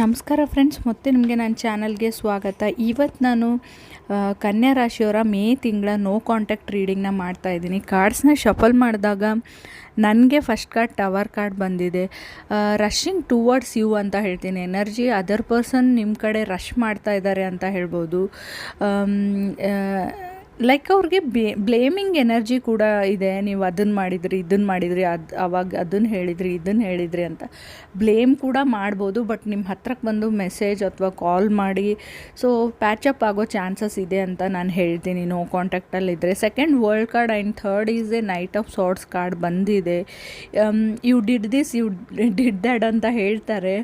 ನಮಸ್ಕಾರ ಫ್ರೆಂಡ್ಸ್ ಮತ್ತೆ ನಿಮಗೆ ನನ್ನ ಚಾನಲ್ಗೆ ಸ್ವಾಗತ. ಇವತ್ತು ನಾನು ಕನ್ಯಾ ರಾಶಿಯವರ ಮೇ ತಿಂಗಳ ನೋ ಕಾಂಟ್ಯಾಕ್ಟ್ ರೀಡಿಂಗ್ನ ಮಾಡ್ತಾ ಇದ್ದೀನಿ. ಕಾರ್ಡ್ಸ್ನ ಶಫಲ್ ಮಾಡಿದಾಗ ನನಗೆ ಫಸ್ಟ್ ಕಾರ್ಡ್ ಟವರ್ ಕಾರ್ಡ್ ಬಂದಿದೆ. ರಶ್ಶಿಂಗ್ ಟುವರ್ಡ್ಸ್ ಯು ಅಂತ ಹೇಳ್ತೀನಿ. ಎನರ್ಜಿ ಅದರ್ ಪರ್ಸನ್ ನಿಮ್ಮ ಕಡೆ ರಶ್ ಮಾಡ್ತಾ ಇದ್ದಾರೆ ಅಂತ ಹೇಳ್ಬೋದು. ಲೈಕ್ ಅವ್ರಿಗೆ ಬೇ ಬ್ಲೇಮಿಂಗ್ ಎನರ್ಜಿ ಕೂಡ ಇದೆ. ನೀವು ಅದನ್ನು ಮಾಡಿದ್ರಿ ಇದನ್ನು ಮಾಡಿದ್ರಿ ಅದು ಅವಾಗ ಅದನ್ನು ಹೇಳಿದ್ರಿ ಇದನ್ನು ಹೇಳಿದ್ರಿ ಅಂತ ಬ್ಲೇಮ್ ಕೂಡ ಮಾಡ್ಬೋದು. ಬಟ್ ನಿಮ್ಮ ಹತ್ರಕ್ಕೆ ಬಂದು ಮೆಸೇಜ್ ಅಥವಾ ಕಾಲ್ ಮಾಡಿ ಸೊ ಪ್ಯಾಚಪ್ ಆಗೋ ಚಾನ್ಸಸ್ ಇದೆ ಅಂತ ನಾನು ಹೇಳ್ತೀನಿ. No ಕಾಂಟ್ಯಾಕ್ಟಲ್ಲಿದ್ದರೆ second world card and third is a knight of swords card ಬಂದಿದೆ. You did this you did that ಅಂತ ಹೇಳ್ತಾರೆ.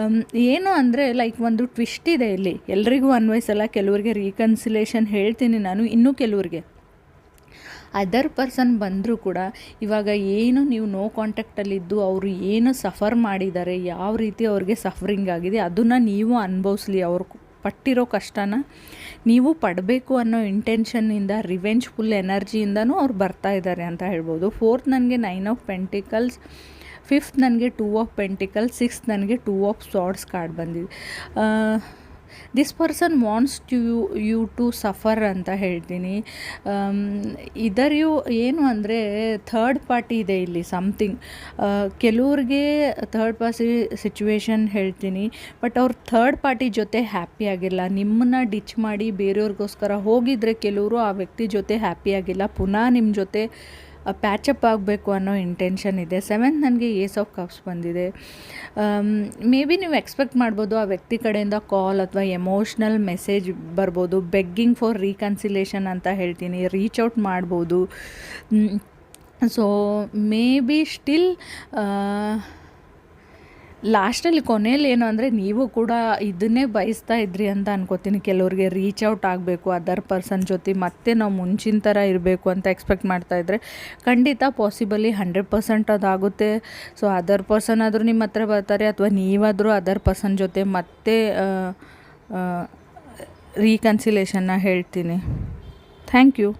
Um, ಏನು ಅಂದರೆ ಲೈಕ್ ಒಂದು ಟ್ವಿಸ್ಟ್ ಇದೆ ಇಲ್ಲಿ. ಎಲ್ರಿಗೂ ಅನ್ವಯಿಸಲ್ಲ ಕೆಲವರಿಗೆ ರೀಕನ್ಸಿಲೇಷನ್ ಹೇಳ್ತೀನಿ ನಾನು. ಇನ್ನೂ ಕೆಲವ್ರಿಗೆ. ಅದರ್ ಪರ್ಸನ್ ಬಂದರೂ ಕೂಡ ಇವಾಗ ಏನು ನೀವು ನೋ ಕಾಂಟ್ಯಾಕ್ಟಲ್ಲಿದ್ದು ಅವರು ಏನು ಸಫರ್ ಮಾಡಿದ್ದಾರೆ, ಯಾವ ರೀತಿ ಅವ್ರಿಗೆ ಸಫರಿಂಗ್ ಆಗಿದೆ ಅದನ್ನು ನೀವು ಅನುಭವಿಸ್ಲಿ. ಅವ್ರು ಪಟ್ಟಿರೋ ಕಷ್ಟನ ನೀವು ಪಡಬೇಕು ಅನ್ನೋ ಇಂಟೆನ್ಷನ್ನಿಂದ ರಿವೆಂಜ್ ಫುಲ್ ಎನರ್ಜಿಯಿಂದನೂ ಅವ್ರು ಬರ್ತಾ ಇದ್ದಾರೆ ಅಂತ ಹೇಳ್ಬೋದು. ಫೋರ್ತ್ ನನಗೆ ನೈನ್ ಆಫ್ ಪೆಂಟಿಕಲ್ಸ್ ಫಿಫ್ತ್ ನನಗೆ ಟೂ ಆಫ್ ಪೆಂಟಿಕಲ್ಸ್ ಸಿಕ್ಸ್ತ್ ನನಗೆ ಟೂ ಆಫ್ ಸಾರ್ಡ್ಸ್ ಕಾರ್ಡ್ ಬಂದಿದೆ. This person wants to you you to suffer ಅಂತ ಹೇಳ್ತೀನಿ. ಇದರ್ ಯು ಏನು ಅಂದರೆ ಥರ್ಡ್ ಪಾರ್ಟಿ ಇದೆ ಇಲ್ಲಿ ಸಮಥಿಂಗ್ ಕೆಲವ್ರಿಗೆ ಥರ್ಡ್ ಪಾರ್ಟಿ ಸಿಚುವೇಶನ್ ಹೇಳ್ತೀನಿ ಬಟ್ ಅವ್ರು ಥರ್ಡ್ ಪಾರ್ಟಿ ಜೊತೆ ಹ್ಯಾಪಿ ಆಗಿಲ್ಲ. ನಿಮ್ಮನ್ನ ಡಿಚ್ ಮಾಡಿ ಬೇರೆಯವ್ರಿಗೋಸ್ಕರ ಹೋಗಿದ್ರೆ ಕೆಲವರು ಆ ವ್ಯಕ್ತಿ ಜೊತೆ ಹ್ಯಾಪಿ ಆಗಿಲ್ಲ. ಪುನಃ ನಿಮ್ಮ ಜೊತೆ ಪ್ಯಾಚಪ್ ಆಗಬೇಕು ಅನ್ನೋ ಇಂಟೆನ್ಷನ್ ಇದೆ. ಸೆವೆಂತ್ ನನಗೆ ಏಸ್ ಆಫ್ ಕಪ್ಸ್ ಬಂದಿದೆ. ಮೇ ಬಿ ನೀವು ಎಕ್ಸ್ಪೆಕ್ಟ್ ಮಾಡ್ಬೋದು ಆ ವ್ಯಕ್ತಿ ಕಡೆಯಿಂದ ಕಾಲ್ ಅಥವಾ ಎಮೋಷ್ನಲ್ ಮೆಸೇಜ್ ಬರ್ಬೋದು. ಬೆಗ್ಗಿಂಗ್ ಫಾರ್ ರೀಕನ್ಸಿಲೇಷನ್ ಅಂತ ಹೇಳ್ತೀನಿ. ರೀಚ್ ಔಟ್ ಮಾಡ್ಬೋದು. ಸೊ ಮೇ ಬಿ ಸ್ಟಿಲ್ ಲಾಸ್ಟಲ್ಲಿ ಕೊನೆಯಲ್ಲಿ ಏನು ಅಂದರೆ, ನೀವು ಕೂಡ ಇದನ್ನೇ ಬಯಸ್ತಾ ಇದ್ರಿ ಅಂತ ಅನ್ಕೋತೀನಿ. ಕೆಲವ್ರಿಗೆ ರೀಚ್ ಔಟ್ ಆಗಬೇಕು ಅದರ್ ಪರ್ಸನ್ ಜೊತೆ ಮತ್ತೆ ನಾವು ಮುಂಚಿನ ಥರ ಇರಬೇಕು ಅಂತ ಎಕ್ಸ್ಪೆಕ್ಟ್ ಮಾಡ್ತಾ ಇದ್ದರೆ ಖಂಡಿತ ಪಾಸಿಬಲಿ ಹಂಡ್ರೆಡ್ ಪರ್ಸೆಂಟ್ ಅದಾಗುತ್ತೆ. ಸೊ ಅದರ್ ಪರ್ಸನ್ ಆದರೂ ನಿಮ್ಮ ಹತ್ರ ಬರ್ತಾರೆ, ಅಥವಾ ನೀವಾದರೂ ಅದರ್ ಪರ್ಸನ್ ಜೊತೆ ಮತ್ತೆ ರೀಕನ್ಸಿಲೇಷನ್ನ ಹೇಳ್ತೀನಿ. Thank you